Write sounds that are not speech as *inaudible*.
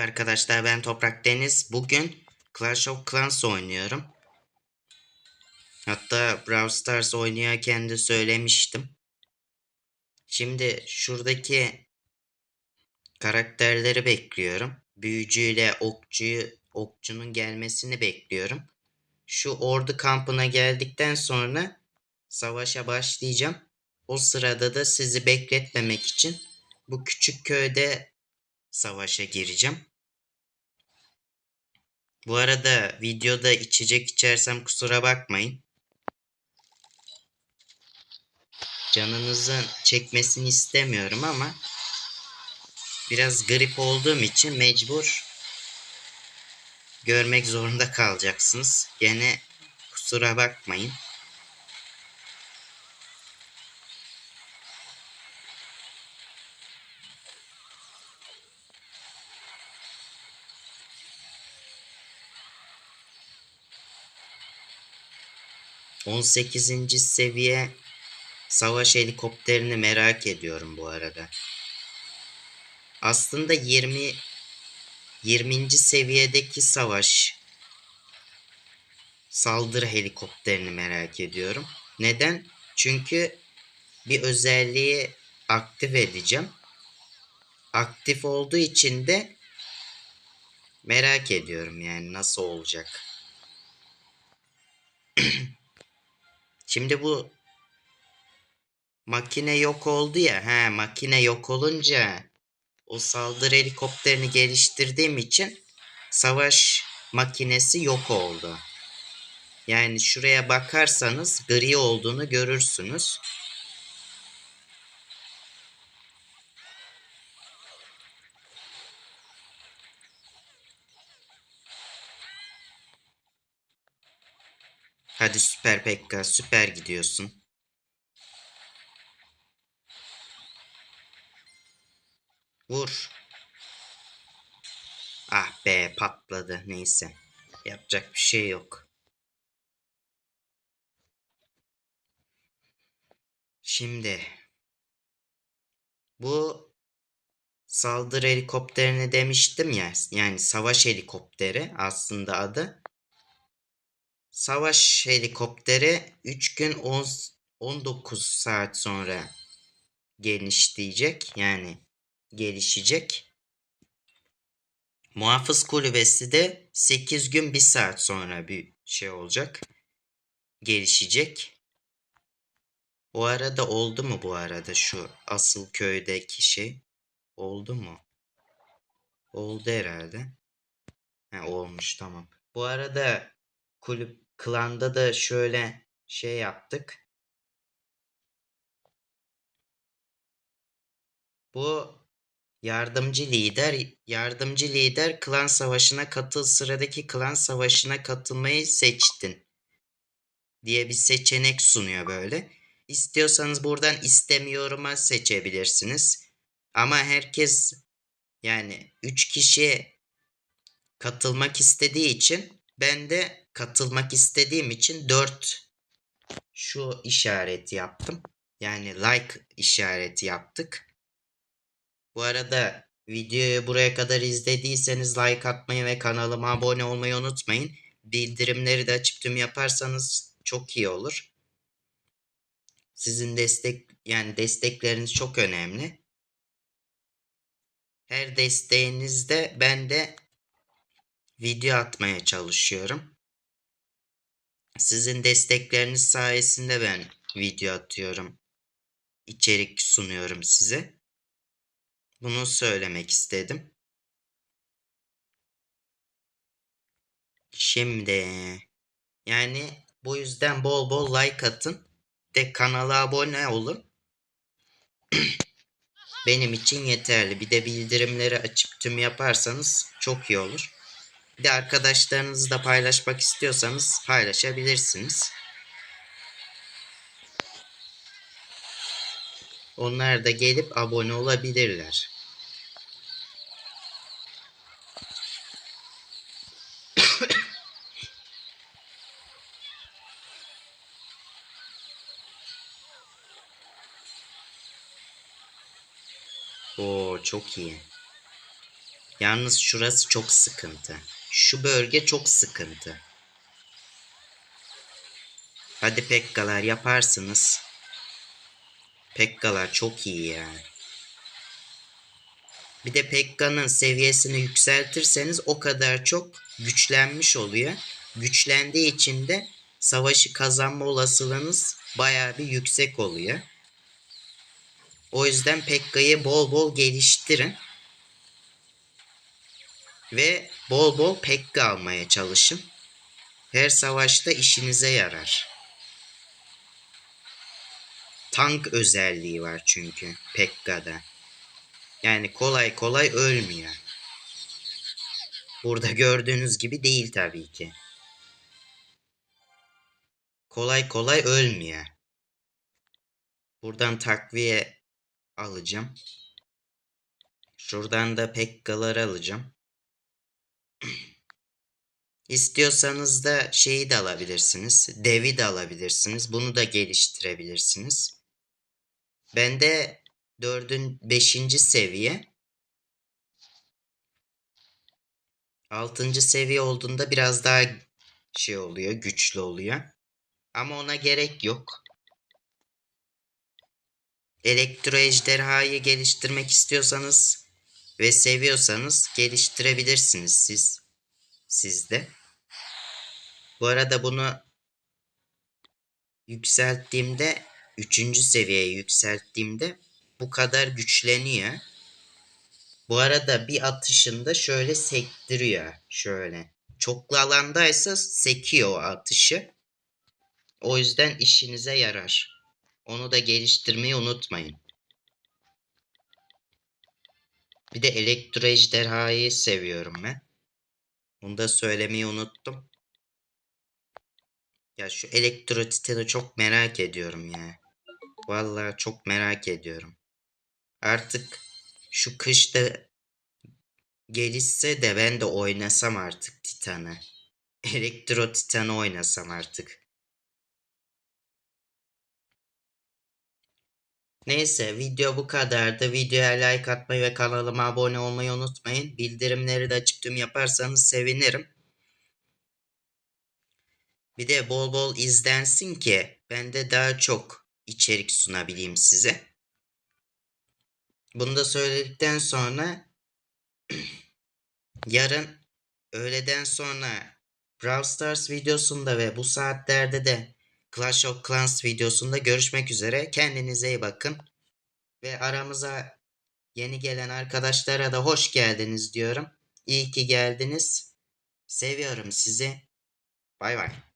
Merhaba arkadaşlar ben Toprak Deniz. Bugün Clash of Clans oynuyorum. Hatta Brawl Stars oynarken de söylemiştim. Şimdi şuradaki karakterleri bekliyorum. Büyücüyle okçuyu, okçunun gelmesini bekliyorum. Şu ordu kampına geldikten sonra savaşa başlayacağım. O sırada da sizi bekletmemek için bu küçük köyde savaşa gireceğim. Bu arada videoda içecek içersem kusura bakmayın. Canınızın çekmesini istemiyorum ama biraz grip olduğum için mecbur görmek zorunda kalacaksınız. Gene kusura bakmayın. On sekizinci seviye savaş helikopterini merak ediyorum bu arada. Aslında 20 20. seviyedeki savaş saldırı helikopterini merak ediyorum. Neden? Çünkü bir özelliği aktif edeceğim. Aktif olduğu için de merak ediyorum yani nasıl olacak. *clears throat* Şimdi bu makine yok oldu ya. He, makine yok olunca o saldırı helikopterini geliştirdiğim için savaş makinesi yok oldu. Yani şuraya bakarsanız gri olduğunu görürsünüz. Hadi süper Pekka süper gidiyorsun. Vur. Ah be patladı neyse. Yapacak bir şey yok. Şimdi bu saldırı helikopterini demiştim ya yani savaş helikopteri aslında adı. Savaş helikopteri 3 gün 10, 19 saat sonra genişleyecek yani gelişecek. Muhafız kulübesi de 8 gün 1 saat sonra bir şey olacak. Gelişecek. O arada oldu mu bu arada şu asıl köydeki şey? Oldu mu? Oldu herhalde. He, olmuş tamam. Bu arada kulüp klanda da şöyle şey yaptık. Bu yardımcı lider yardımcı lider klan savaşına katıl sıradaki klan savaşına katılmayı seçtin diye bir seçenek sunuyor böyle. İstiyorsanız buradan istemiyorum'a seçebilirsiniz. Ama herkes yani 3 kişi katılmak istediği için ben de katılmak istediğim için 4 şu işareti yaptım. Yani like işareti yaptık. Bu arada videoyu buraya kadar izlediyseniz like atmayı ve kanalıma abone olmayı unutmayın. Bildirimleri de açıp tüm yaparsanız çok iyi olur. Sizin destek yani destekleriniz çok önemli. Her desteğinizde ben de video atmaya çalışıyorum. Sizin destekleriniz sayesinde ben video atıyorum. İçerik sunuyorum size. Bunu söylemek istedim. Şimdi yani bu yüzden bol bol like atın de kanala abone olun. Benim için yeterli. Bir de bildirimleri açıp tüm yaparsanız çok iyi olur. Bir de arkadaşlarınızla paylaşmak istiyorsanız paylaşabilirsiniz. Onlar da gelip abone olabilirler. *coughs* Oo çok iyi. Yalnız şurası çok sıkıntı. Şu bölge çok sıkıntı. Hadi Pekkalar yaparsınız. Pekkalar çok iyi yani. Bir de Pekka'nın seviyesini yükseltirseniz o kadar çok güçlenmiş oluyor. Güçlendiği için de savaşı kazanma olasılığınız bayağı bir yüksek oluyor. O yüzden Pekka'yı bol bol geliştirin. Ve bol bol Pekka almaya çalışın. Her savaşta işinize yarar. Tank özelliği var çünkü Pekka'da. Yani kolay kolay ölmüyor. Burada gördüğünüz gibi değil tabii ki. Kolay kolay ölmüyor. Buradan takviye alacağım. Şuradan da Pekka'ları alacağım. İstiyorsanız da şeyi de alabilirsiniz. Devi de alabilirsiniz. Bunu da geliştirebilirsiniz. Bende dördün beşinci seviye. Altıncı seviye olduğunda biraz daha şey oluyor, güçlü oluyor. Ama ona gerek yok. Elektro ejderhayı geliştirmek istiyorsanız ve seviyorsanız geliştirebilirsiniz siz. Sizde. Bu arada bunu yükselttiğimde üçüncü seviyeye yükselttiğimde bu kadar güçleniyor. Bu arada bir atışında şöyle sektiriyor. Şöyle. Çoklu alandaysa sekiyor o atışı. O yüzden işinize yarar. Onu da geliştirmeyi unutmayın. Bir de elektro ejderhayı seviyorum ben. Bunu da söylemeyi unuttum. Ya şu elektro titani çok merak ediyorum ya. Vallahi çok merak ediyorum. Artık şu kışta gelişse de ben de oynasam artık Titan'ı. *laughs* Elektro Titan'ı oynasam artık. Neyse video bu kadardı. Videoya like atmayı ve kanalıma abone olmayı unutmayın. Bildirimleri de açıp tüm yaparsanız sevinirim. Bir de bol bol izlensin ki ben de daha çok içerik sunabileyim size. Bunu da söyledikten sonra *clears throat* yarın öğleden sonra Brawl Stars videosunda ve bu saatlerde de Clash of Clans videosunda görüşmek üzere. Kendinize iyi bakın. Ve aramıza yeni gelen arkadaşlara da hoş geldiniz diyorum. İyi ki geldiniz. Seviyorum sizi. Bay bay.